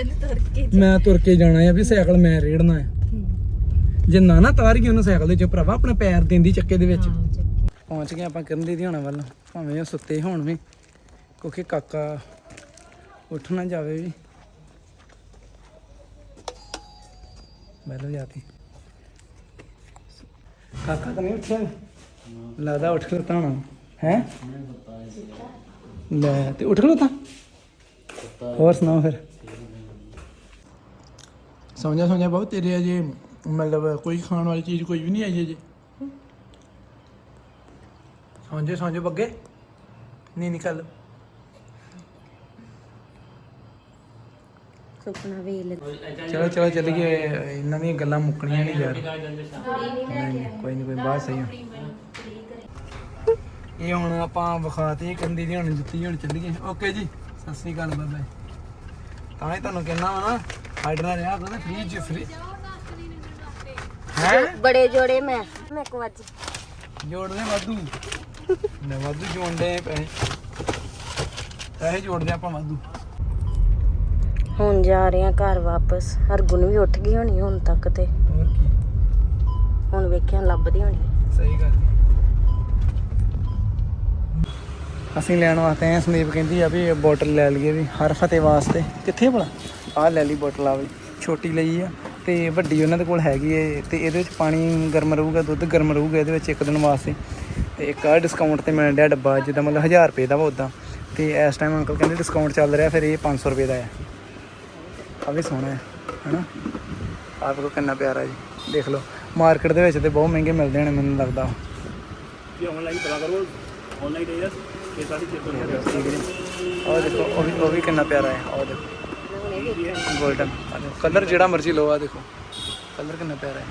ਮੈਂ ਤੁਰ ਕੇ ਜਾਣਾ ਆ ਵੀ ਸਾਈਕਲ ਮੈਂ ਰੇੜਨਾ ਆ। ਜੇ ਨਾ ਨਾ ਤਾਰ ਗਈ ਉਹਨੂੰ ਸਾਈਕਲ ਦੇ ਚ ਭਰਾਵਾ ਆਪਣੇ ਪੈਰ ਦਿੰਦੀ ਚੱਕੇ ਦੇ ਵਿੱਚ। ਪਹੁੰਚ ਗਏ ਆਪਾਂ ਕਰਨ ਦੀਦੀ ਹੋਣਾ ਵੱਲ। ਭਾਵੇਂ ਉਹ ਸੁੱਤੇ ਹੋਣ ਵੀ ਕਿਉਂਕਿ ਕਾਕਾ ਉੱਠ ਨਾ ਜਾਵੇ ਵੀ। ਬੈਠੋ ਜਾਤੀ। ਕਾਕਾ ਤਾਂ ਨਹੀਂ ਉੱਠਿਆ? ਲੱਗਦਾ ਉੱਠ ਖਲੋਤਾ ਹੋਣਾ। ਹੈ? ਲੈ ਤੇ ਉੱਠ ਖਲੋਤਾ ਹੋਰ ਸੁਣਾਓ ਫਿਰ? ਸਮਝਿਆ ਸਮਝਿਆ ਬਹੁਤ ਤੇਰੇ ਅਜੇ ਮਤਲਬ ਕੋਈ ਖਾਣ ਵਾਲੀ ਚੀਜ਼ ਕੋਈ ਵੀ ਨਹੀਂ ਆਈ ਅਜੇ ਸਮਝੇ ਸਮਝੇ ਬੱਗੇ? ਨਹੀਂ ਨਿਕਲ ਸੁਪਨਾ ਵੇਲ ਚਲੋ ਚਲੋ ਚੱਲ ਗਏ। ਇਹਨਾਂ ਦੀਆਂ ਗੱਲਾਂ ਮੁੱਕਣੀਆਂ ਨਹੀਂ ਯਾਰ। ਨਹੀਂ, ਕੋਈ ਨਹੀਂ ਕੋਈ ਬਾਤ ਸਹੀ ਆ। ਇਹ ਹੁਣ ਆਪਾਂ ਵਿਖਾਤੀ ਕੰਦੀ ਦੀ ਹੁਣ ਜੁੱਤੀ ਹੁਣ ਚੱਲੀਏ ਓਕੇ ਜੀ ਸਤਿ ਸ੍ਰੀ ਅਕਾਲ ਬਾਬਾ ਤਾਂ ਹੀ ਤੁਹਾਨੂੰ ਕਹਿਣਾ ਵਾ ਨਾ ਸਾਡੇ ਨਾਲ ਰਿਹਾ ਕਰੋ ਫ੍ਰੀ ਚ ਫ੍ਰੀ ਹੈ? ਬੜੇ ਜੋੜੇ ਮੈਂ ਮੈਂ ਇੱਕ ਵਾਰ ਜੋੜਦੇ ਵਾਧੂ। ਨਾ ਵਾਧੂ ਜੋੜਦੇ ਪੈਸੇ। ਪੈਸੇ ਜੋੜਦੇ ਆਪਾਂ ਵਾਧੂ। ਹੁਣ ਜਾ ਰਹੇ ਆ ਘਰ ਵਾਪਸ। ਹਰਗੁਣ ਵੀ ਉੱਠ ਗਈ ਹੋਣੀ ਹੁਣ ਤੱਕ ਤੇ। ਹੋਰ ਕੀ? ਹੁਣ ਵੇਖਿਆ ਲੱਭਦੀ ਹੋਣੀ। ਸਹੀ ਗੱਲ ਅਸੀਂ ਲੈਣ ਵਾਸਤੇ ਆਏ ਹਾਂ। ਸੰਦੀਪ ਕਹਿੰਦੀ ਆ ਵੀ ਬੋਟਲ ਲੈ ਲਈਏ ਵੀ ਹਰ ਫਤਿਹ ਵਾਸਤੇ। ਕਿੱਥੇ ਭਲਾ? ਆਹ ਲੈ ਲਈ ਬੋਟਲ ਆ ਵੀ। ਛੋਟੀ ਲਈ ਆ। ਤੇ ਵੱਡੀ ਉਹਨਾਂ ਦੇ ਕੋਲ ਹੈਗੀ ਏ ਤੇ ਇਹਦੇ ਵਿੱਚ ਪਾਣੀ ਗਰਮ ਰਹੂਗਾ ਦੁੱਧ ਗਰਮ ਰਹੂਗਾ ਇਹਦੇ ਵਿੱਚ ਇੱਕ ਦਿਨ ਵਾਸਤੇ। ਤੇ ਇੱਕ ਆ ਡਿਸਕਾਊਂਟ ਤੇ ਮਿਲਣ ਡਿਆ ਡੱਬਾ ਜਿੱਦਾਂ ਮਤਲਬ 1000 ਰੁਪਏ ਦਾ ਵਾ ਉਦਾਂ ਤੇ ਇਸ ਟਾਈਮ ਅੰਕਲ ਕਹਿੰਦੇ ਡਿਸਕਾਊਂਟ ਚੱਲ ਰਿਹਾ ਫਿਰ ਇਹ 500 ਰੁਪਏ ਦਾ ਆ। ਆ ਵੀ ਸੋਹਣਾ ਹੈ ਹਨਾ? ਆਪ ਕੋ ਕਿੰਨਾ ਪਿਆਰਾ ਜੀ। ਦੇਖ ਲਓ ਮਾਰਕੀਟ ਦੇ ਵਿੱਚ ਤੇ ਬਹੁਤ ਮਹਿੰਗੇ ਮਿਲਦੇ ਨੇ ਮੈਨੂੰ ਲੱਗਦਾ ਉਹ। ਦੇਖੋ ਉਹ ਵੀ ਉਹ ਵੀ ਕਿੰਨਾ ਪਿਆਰਾ ਹੈ ਉਹ ਦੇਖੋ। 골ਡਨ ਕਲਰ ਜਿਹੜਾ ਮਰਜ਼ੀ ਲਓ ਆ ਦੇਖੋ। ਕਲਰ ਕਿੰਨਾ ਪਿਆਰਾ ਹੈ।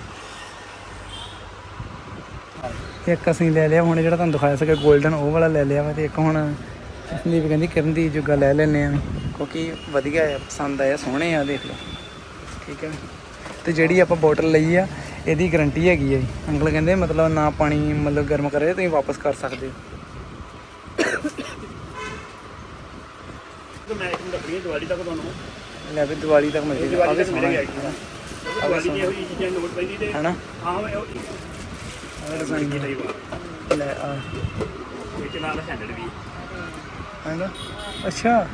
ਇੱਕ ਅਸੀਂ ਲੈ ਲਿਆ, ਹੁਣ ਜਿਹੜਾ ਤੁਹਾਨੂੰ ਦਿਖਾਇਆ ਸੀਗਾ 골ਡਨ ਉਹ ਵਾਲਾ ਲੈ ਲਿਆ ਵਾ ਤੇ ਇੱਕ ਹੁਣ ਸੰਦੀਪ ਕਹਿੰਦੀ, ਕਿਰਨ ਦੀ ਜੁਗਾ ਲੈ ਲੈਨੇ ਆ ਕਿਉਂਕਿ ਵਧੀਆ ਆ, ਪਸੰਦ ਆਇਆ, ਸੋਹਣੇ ਆ, ਦੇਖ ਲਓ। ਠੀਕ ਹੈ। ਤੇ ਜਿਹੜੀ ਆਪਾਂ ਬੋਟਲ ਲਈ ਆ, ਇਹਦੀ ਗਾਰੰਟੀ ਹੈਗੀ ਹੈ ਜੀ। ਅੰਕਲ ਕਹਿੰਦੇ, ਮਤਲਬ ਨਾ ਪਾਣੀ, ਮਤਲਬ ਗਰਮ ਕਰੇ, ਤੁਸੀਂ ਵਾਪਸ ਕਰ ਸਕਦੇ ਹੋ। ਲੈ ਵੀ ਦੀਵਾਲੀ ਤੱਕ ਮਿਲ ਜਾਏਗਾ। ਆ ਵੀ ਸੋਹਣਾ ਹੈ। ਕੁਆਲਿਟੀ ਇਹੋ ਜਿਹੀ ਚੀਜ਼ਾਂ ਨੋਟ ਪੈਂਦੀ ਤੇ ਹਨਾ? ਹਾਂ ਉਹ ਆਹ design ਇਹ ਲਈ ਵਾ। ਲੈ ਆ ਵਿੱਚ ਨਾਲ ਹੈਂਡਲ ਵੀ। ਹੈਨਾ? ਅੱਛਾ।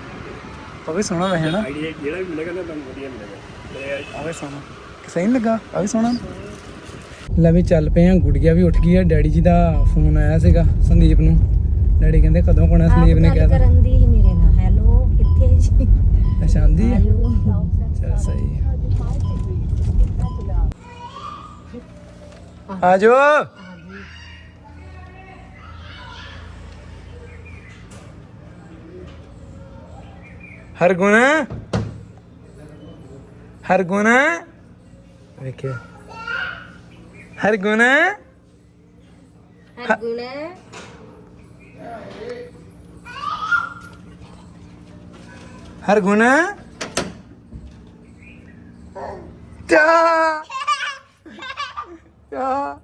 ਉਹ ਵੀ ਸੋਹਣਾ ਵੈਸੇ ਨਾ ਜਿਹੜਾ ਵੀ ਮਿਲੇਗਾ ਨਾ ਤੁਹਾਨੂੰ ਵਧੀਆ ਮਿਲੇਗਾ। ਤੇ ਆ ਵੀ ਸੋਹਣਾ। ਸਹੀ ਨੀ ਲੱਗਾ? ਆ ਵੀ ਸੋਹਣਾ? ਲੈ ਵੀ ਚੱਲ ਪਏ ਆ ਗੁੜੀਆ ਵੀ ਉੱਠ ਗਈ ਆ। ਡੈਡੀ ਜੀ ਦਾ ਫੋਨ ਆਇਆ ਸੀਗਾ ਸੰਦੀਪ ਨੂੰ। ਡੈਡੀ ਕਹਿੰਦੇ ਕਦੋਂ ਕੋਣਾ ਸੰਦੀਪ ਨੇ ਕਿਹਾ ਕਰਨ ਦੀ ਮੇਰੇ ਨਾਲ। ਹੈਲੋ ਕਿੱਥੇ ਜੀ? ਅਸ਼ਾਂਦੀ ਆ? ਹੈਲੋ ਚਲ ਸਹੀ ਹੈ ਆ। ਜਾਓ ਹਰਗੁਣ। ਹਰਗੁਣ। ਵੇਖਿਓ ਹਰਗੁਣ। ਹਰਗੁਣ। ਹਰਗੁਣ ਚਾ ਚਾ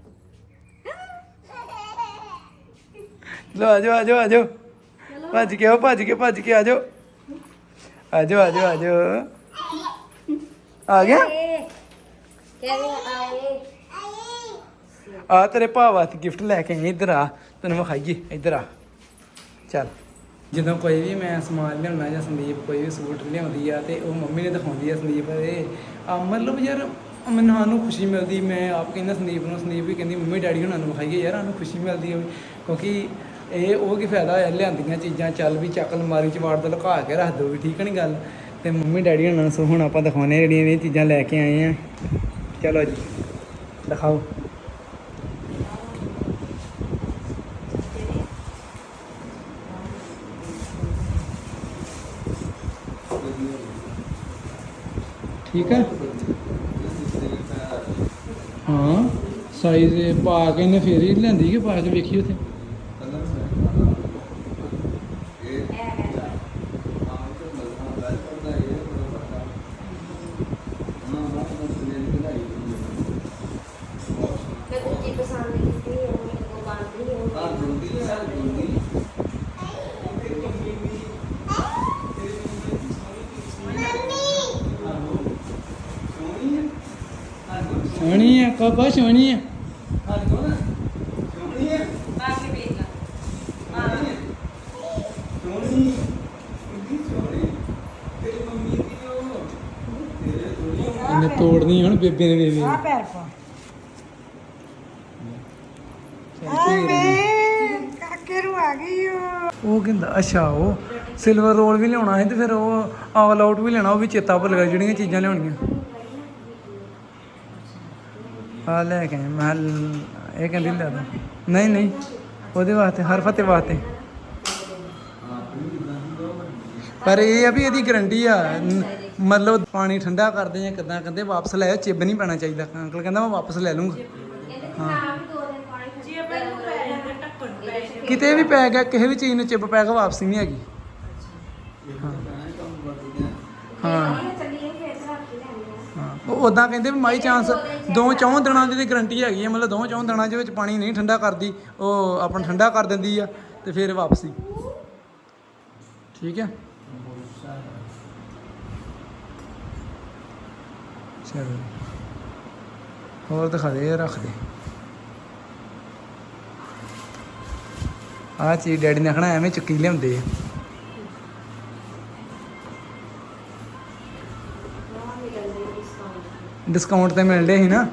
ਲੋ ਆ ਜਾਓ ਆ ਜਾਓ ਆ ਜਾਓ ਭੱਜ ਕੇ ਆਓ ਭੱਜ ਕੇ ਭੱਜ ਕੇ ਆ ਜਾਓ ਆ ਜਾਓ ਆ ਜਾਓ ਆ ਜਾਓ ਆ ਗਿਆ ਕਿਵੇਂ ਆਏ ਆ ਤੇਰੇ ਭਾ ਵਾਸਤੇ ਗਿਫਟ ਲੈ ਕੇ ਆਈ ਇੱਧਰ ਆ ਤੈਨੂੰ ਵਿਖਾਈਏ ਇੱਧਰ ਆ ਚੱਲ ਜਦੋਂ ਕੋਈ ਵੀ ਮੈਂ ਸਮਾਨ ਲਿਆਉਣਾ ਜਾਂ ਸੰਦੀਪ ਕੋਈ ਵੀ ਸੂਟ ਲਿਆਉਂਦੀ ਆ ਤੇ ਉਹ ਮੰਮੀ ਨੇ ਦਿਖਾਉਂਦੀ ਆ ਸੰਦੀਪ ਇਹ ਆ ਮਤਲਬ ਯਾਰ ਮੈਨੂੰ ਸਾਨੂੰ ਖੁਸ਼ੀ ਮਿਲਦੀ, ਮੈਂ ਆਪ ਕਹਿੰਦਾ ਸੰਦੀਪ ਨੂੰ, ਸੰਦੀਪ ਵੀ ਕਹਿੰਦੀ, ਮੰਮੀ, ਡੈਡੀ ਹੁਣਾਂ ਨੂੰ ਵਿਖਾਈਏ ਯਾਰ, ਸਾਨੂੰ ਖੁਸ਼ੀ ਮਿਲਦੀ ਹੋਵੇ ਕਿਉਂਕਿ ਇਹ ਉਹ ਕੀ ਫਾਇਦਾ ਹੋਇਆ ਲਿਆਂਦੀਆਂ ਚੀਜ਼ਾਂ, ਚੱਲ ਵੀ ਚੱਕ ਅਲਮਾਰੀ ਚ ਵਾੜ ਦੋ, ਲੁਕਾ ਕੇ ਰੱਖ ਦੋ ਵੀ, ਠੀਕ ਨਹੀਂ ਗੱਲ? ਤੇ ਮੰਮੀ, ਡੈਡੀ ਹੁਣਾਂ ਨੂੰ ਹੁਣ ਆਪਾਂ ਦਿਖਾਉਣੇ ਆ ਜਿਹੜੀਆਂ ਇਹ ਚੀਜ਼ਾਂ ਲੈ ਕੇ ਆਏ ਆ। ਚਲੋ ਜੀ, ਦਿਖਾਓ। ਠੀਕ ਹੈ? ਹਾਂ ਸਾਈਜ਼ ਪਾ ਕੇ ਇਹਨੇ ਫੇਰ ਹੀ ਲੈਂਦੀ ਕਿ ਪਾ ਵੇਖੀ ਉੱਥੇ ਮੈਂ ਦੂਜੀ ਪਸੰਦ ਕੀਤੀ ਉਹ ਉਹ ਬੰਦ ਨਹੀਂ ਉਹ ਕਾਕਾ ਸੋਹਣੀ ਆ। ਇਹਨੇ ਤੋੜਨੀ ਹੁਣ ਬੇਬੇ ਨੇ ਬੇਬੇ ਆ ਪੈਰ ਪਾ ਉਹ ਕਹਿੰਦਾ ਅੱਛਾ ਉਹ ਸਿਲਵਰ ਰੋਲ ਵੀ ਲਿਆਉਣਾ ਸੀ ਤੇ ਫਿਰ ਉਹ ਆਲ ਆਊਟ ਵੀ ਲੈਣਾ ਉਹ ਵੀ ਚੇਤਾ ਭੁੱਲ ਗਿਆ ਜਿਹੜੀਆਂ ਚੀਜ਼ਾਂ ਲਿਆਉਣੀਆਂ। ਆ ਲੈ ਕੇ ਆਏ, ਮੈਂ ਲ- ਇਹ ਕਹਿੰਦੀ ਲੈ ਦੋ। ਨਹੀਂ ਨਹੀਂ ਉਹਦੇ ਵਾਸਤੇ ਹਰ ਫਤਿਹ ਵਾਸਤੇ। ਪਰ ਇਹ ਆ ਵੀ ਇਹਦੀ ਗਰੰਟੀ ਆ ਨ- ਮਤਲਬ ਪਾਣੀ ਠੰਡਾ ਕਰਦੇ ਜਾਂ ਕਿਦਾਂ ਕਹਿੰਦੇ ਵਾਪਸ ਲੈ ਆਓ ਚਿੱਬ ਨਹੀਂ ਪੈਣਾ ਚਾਹੀਦਾ। ਅੰਕਲ ਕਹਿੰਦਾ ਮੈਂ ਵਾਪਸ ਲੈ ਲੂੰਗਾ ਕਿਤੇ ਵੀ ਪੈ ਗਿਆ ਕਿਸੇ ਵੀ ਚੀਜ਼ ਨੂੰ ਚਿੱਬ ਪੈ ਗਿਆ ਵਾਪਸੀ ਨਹੀਂ ਹੈਗੀ। ਹਾਂ। ਹਾਂ। ਉਦਾਂ ਕਹਿੰਦੇ ਵੀ ਮਾਈ ਚਾਂਸ, ਦੋ ਚੌਂ ਦਿਨਾਂ ਦੀ ਗਰੰਟੀ ਹੈਗੀ ਹੈ ਮਤਲਬ ਦੋ ਚੌਂ ਦਿਨਾਂ ਦੇ ਵਿੱਚ ਪਾਣੀ ਨਹੀਂ ਠੰਡਾ ਕਰਦੀ, ਉਹ ਆਪਣਾ ਠੰਡਾ ਕਰ ਦਿੰਦੀ ਆ ਤੇ ਫਿਰ ਵਾਪਸੀ। ਠੀਕ ਹੈ ਚਲੋ। ਹੋਰ ਦਿਖਾ ਦੇ, ਇਹ ਰੱਖ ਦੇ। ਆਹ ਚੀਜ਼ ਡੈਡੀ ਨੇ ਆਖਣਾ, ਐਵੇਂ ਚੁੱਕੀ ਲਿਆਉਂਦੇ ਆ। ਡਿਸਕਾਊਂਟ ਤੇ ਮਿਲਦੇ ਸੀ ਨਾ।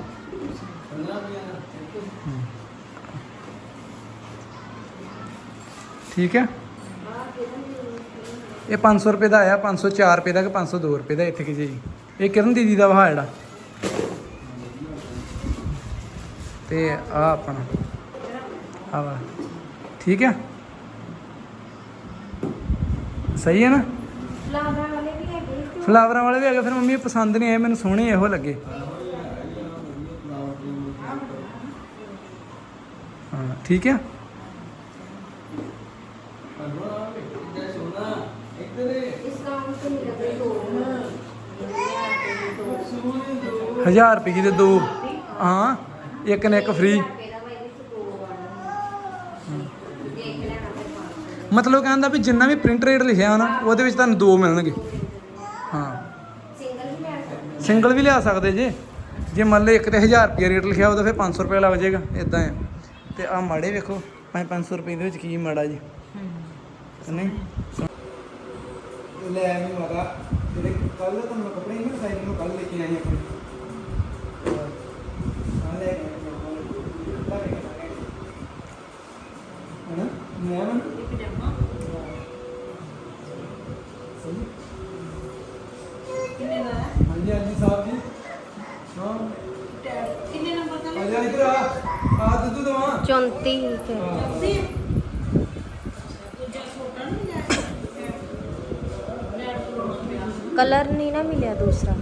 ਠੀਕ ਹੈ। ਇਹ 500 ਰੁਪਏ ਦਾ ਆਇਆ 504 ਰੁਪਏ ਦਾ ਕਿ 502 ਰੁਪਏ ਦਾ ਇੱਥੇ ਕਿ ਜੀ ਇਹ ਕਿਰਨ ਦੀਦੀ ਦਾ ਵਹਾ ਜਿਹੜਾ। ਤੇ ਆ ਆਪਣਾ। ਆ ਵਾ ਠੀਕ ਹੈ। ਸਹੀ ਹੈ ਨਾ? ਫਲਾਵਰਾਂ ਵਾਲੇ ਵੀ ਫਲਾਵਰਾਂ ਵਾਲੇ ਵੀ ਹੈਗੇ, ਫਿਰ ਮੰਮੀ ਇਹ ਪਸੰਦ ਨਹੀਂ ਆਏ, ਮੈਨੂੰ ਸੋਹਣੇ ਇਹੋ ਲੱਗੇ। ਹਾਂ, ਠੀਕ ਹੈ ਹਜ਼ਾਰ ਰੁਪਏ ਦੇ ਦੋ। ਹਾਂ, ਇੱਕ ਨੇ ਇੱਕ ਫ੍ਰੀ ਮਤਲਬ ਕਹਿੰਦਾ ਵੀ ਜਿੰਨਾ ਵੀ ਪ੍ਰਿੰਟ ਰੇਟ ਲਿਖਿਆ ਨਾ, ਉਹਦੇ ਵਿੱਚ ਤੁਹਾਨੂੰ ਦੋ ਮਿਲਣਗੇ। ਸਿੰਗਲ ਵੀ ਵੀ ਲਿਆ ਸਕਦੇ ਜੇ। ਜੇ ਮੰਨ ਲਓ ਇੱਕ ਤੇ 1000 ਰੁਪਏ ਰੇਟ ਲਿਖਿਆ ਉਹਦਾ ਫਿਰ 500 ਰੁਪਏ ਲੱਗ ਜਾਏਗਾ ਇਦਾਂ ਆ। ਤੇ ਆ ਮਾੜੇ ਵੇਖੋ 500 ਰੁਪਏ ਦੇ ਵਿੱਚ ਕੀ ਮਾੜਾ ਜੀ। ਨਹੀਂ? ਲੈ ਆਵੀਂ ਮਾਤਾ। ਜਿਹੜੇ ਕੱਲ ਤੁਹਾਨੂੰ ਮੈਂ ਕੱਪੜੇ ਨਹੀਂ ਸਾਈਜ਼ ਨੂੰ ਕੱਲ ਲੈ ਕੇ ਆਈ ਆਪਣੇ ਆ ਲੈ ਕੇ ਆਈ ਹਣਾ ਮੈਂ ਮਨ ਹਾਂਜੀ ਹਾਂਜੀ ਸਾਹਿਬ ਜੀ ਹਾਂ ਕਿੰਨੇ ਨੰਬਰ ਦਾ ਲੈ ਇਧਰ ਆ ਆ ਦੁੱਧ ਦਵਾ 34 ਤੇ ਕਲਰ ਨਹੀਂ ਨਾ ਮਿਲਿਆ ਦੂਸਰਾ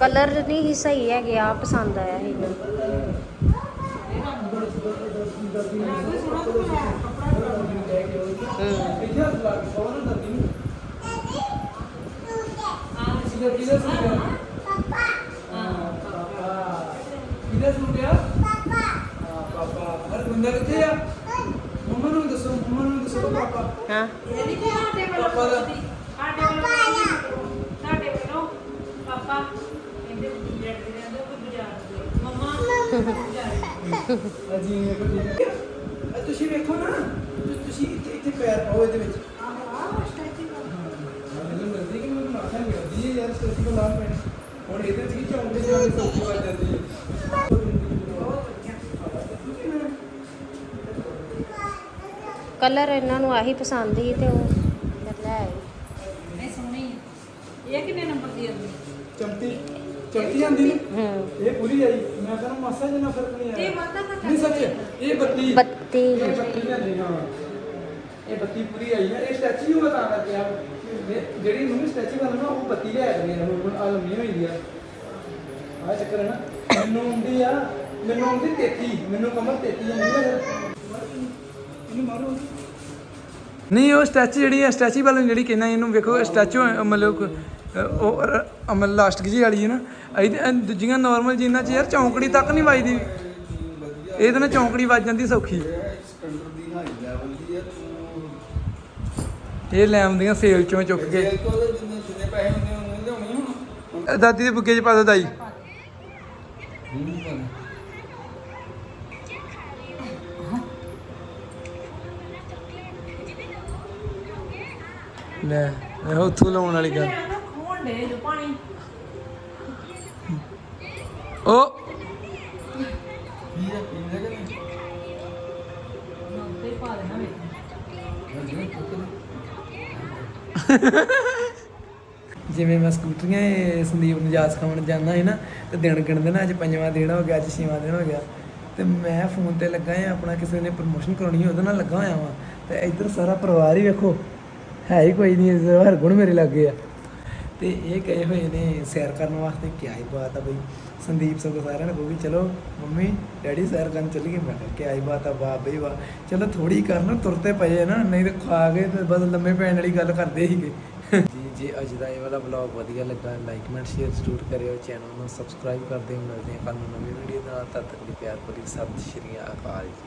ਕਲਰ ਨਹੀਂ ਹੀ ਸਹੀ ਹੈਗੇ ਆ ਪਸੰਦ ਆਇਆ ਸੀ ਇਹਨੂੰ ਹੂੰ ਇੱਥੇ ਹੱਥ ਲਾ ਕੇ ਸੌਣ ਨਾ ਦਰਦੀ ਨੂੰ ਕਿਹਦਾ ਕਿਹਦਾ ਸੂਟ ਆ ਪਾਪਾ ਹਾਂ ਪਾਪਾ ਕਿਹਦਾ ਸੂਟ ਆ ਪਾਪਾ ਹਾਂ ਪਾਪਾ। ਹਰ ਬੰਦਾ ਕਿੱਥੇ ਆ? ਮੰਮਾ ਨੂੰ ਦੱਸੋ ਮੰਮਾ ਨੂੰ ਦੱਸੋ ਪਾਪਾ। ਹਾਂ। ਪਾਪਾ ਦਾ। ਅਜੀ ਇਹ ਕੋਈ ਅ ਤੁਸੀਂ ਵੇਖੋ ਨਾ ਤੁਸੀਂ ਇੱਥੇ ਇੱਥੇ ਪੈਰ ਪਾਓ ਇਹਦੇ ਵਿੱਚ। ਚੌਂਕੇ ਜਾ ਕੇ ਸੋਚੀ ਵੱਜ ਜਾਂਦੀ ਹੈ ਕਲਰ ਇਹਨਾਂ ਨੂੰ ਆਹੀ ਪਸੰਦ ਸੀ ਤੇ ਉਹ ਲੈ ਆਏ। ਚਮਤੀ ਚਮਤੀ ਜਾਂਦੀ ਨੇ? ਹੂੰ। ਇਹ ਪੂਰੀ ਆਈ। ਮੈਂ ਕਹਿੰਦਾ ਮਾਸਾ ਜਿੰਨਾ ਫ਼ਰਕ ਨਹੀਂ ਆਇਆ। ਨਹੀਂ ਸੱਚ ਇਹ ਬੱਤੀ। ਬੱਤੀ। ਇਹ ਬੱਤੀ ਲਿਆਂਦੀ ਹਾਂ। ਇਹ ਬੱਤੀ ਪੂਰੀ ਆਈ ਹੈ ਇਹ ਸਟੈਚੂ ਹੀ ਬਤਾ ਆ। ਇਹ ਜਿਹੜੀ ਮੰਮੀ ਸਟੈਚੂ ਨਾ ਉਹ ਬੱਤੀ ਲਿਆ ਕਰਨੀ ਹੈ ਹੁਣ ਆ ਲੰਮੀ ਹੋਈ ਦੀ ਆ। ਆ ਚੱਕਰ ਹੈ ਨਾ ਮੈਨੂੰ ਆਉਂਦੀ ਆ ਮੈਨੂੰ ਆਉਂਦੀ 33 ਮੈਨੂੰ ਕਮਰ 33 ਆਉਂਦੀ ਆ ਇਹਨੂੰ ਮਾਰੋ। ਨਹੀਂ ਉਹ ਸਟੈਚੂ ਜਿਹੜੀ ਹੈ ਸਟੈਚੂ ਵਾਲੀ ਜਿਹੜੀ ਕਹਿੰਦਾ ਇਹਨੂੰ ਵੇਖੋ ਸਟੈਚੂ ਮਤਲਬ ਉਹ ਅਮਲ ਲਾਸਟਿਕ ਜੀ ਵਾਲੀ ਹੈ ਨਾ। ਇਹਦੇ ਅ, ਦੂਜੀਆਂ ਨਾਰਮਲ ਜਿੰਨਾ ਚ ਯਾਰ ਚੌਂਕੜੀ ਤੱਕ ਨਹੀਂ ਵੱਜਦੀ। ਇਹਦੇ ਨਾਲ ਚੌਂਕੜੀ ਵੱਜ ਜਾਂਦੀ ਸੌਖੀ। ਇਹ ਲੈ ਆਉਂਦੀਆਂ ਸੇਲ ਚੋਂ ਚੁੱਕ ਕੇ। ਦਾਦੀ ਦੇ ਬੁੱਗੇ ਚ ਪਾ ਦੋ ਦਾਈ। ਲੈ ਇਹ ਉੱਥੋਂ ਲਾਉਣ ਵਾਲੀ ਗੱਲ। ਉਹ ਜਿਵੇਂ ਮੈਂ ਸਕੂਟਰੀਆਂ ਇਹ ਸੰਦੀਪ ਨੂੰ ਜਾਸ ਖਾਣ ਜਾਂਦਾ ਸੀ ਨਾ ਤੇ ਦਿਨ ਗਿਣਦੇ ਨਾ ਅੱਜ ਪੰਜਵਾਂ ਦਿਨ ਹੋ ਗਿਆ ਅੱਜ ਛੇਵਾਂ ਦਿਨ ਹੋ ਗਿਆ। ਤੇ ਮੈਂ ਫੋਨ ਤੇ ਲੱਗਾ ਹਾਂ ਆਪਣਾ ਕਿਸੇ ਨੇ ਪ੍ਰਮੋਸ਼ਨ ਕਰਾਉਣੀ ਉਹਦੇ ਨਾਲ ਲੱਗਾ ਹੋਇਆ ਵਾਂ। ਤੇ ਇੱਧਰ ਸਾਰਾ ਪਰਿਵਾਰ ਹੀ ਵੇਖੋ ਹੈ ਹੀ ਕੋਈ ਨਹੀਂ, ਇਸ ਹਰਗੁਣ ਮੇਰੇ ਲੱਗੇ ਆ। ਤੇ ਇਹ ਗਏ ਹੋਏ ਨੇ ਸੈਰ ਕਰਨ ਵਾਸਤੇ, ਕਿਆ ਹੀ ਬਾਤ ਆ ਬਈ। ਸੰਦੀਪ ਸਗੋਂ ਸਾਰਿਆਂ ਨੇ ਕਹੋ ਚਲੋ, ਮੰਮੀ, ਡੈਡੀ ਸੈਰ ਕਰਨ ਚੱਲੀਏ ਮੈਂ ਕਿਹਾ, ਕਿਆ ਹੀ ਬਾਤ ਆ, ਵਾਹ ਬਈ ਵਾਹ। ਚਲੋ ਥੋੜੀ ਕਰਨ ਤੁਰਤੇ ਪਏ ਨਾ, ਨਹੀਂ ਤੇ ਖਾ ਕੇ ਤੇ ਬਸ ਲੰਮੇ ਪੈਣ ਵਾਲੀ ਗੱਲ ਕਰਦੇ ਸੀਗੇ। ਜੀ ਜੀ, ਅੱਜ ਦਾ ਇਹ ਵਾਲਾ ਵਲੌਗ ਵਧੀਆ ਲੱਗਾ ਲਾਈਕ ਕਮੈਂਟ ਸ਼ੇਅਰ ਜ਼ਰੂਰ ਕਰਿਓ। ਚੈਨਲ ਨੂੰ ਸਬਸਕ੍ਰਾਈਬ ਕਰਦੇ ਹੋ ਮਿਲਦੇ ਹਾਂ ਕੱਲ ਨੂੰ ਨਵੀਂ ਵੀਡੀਓ ਨਾਲ। ਤਦ ਤੱਕ ਲਈ ਪਿਆਰ ਭਰੀ ਸਤਿ ਸ਼੍ਰੀ ਅਕਾਲ ਜੀ।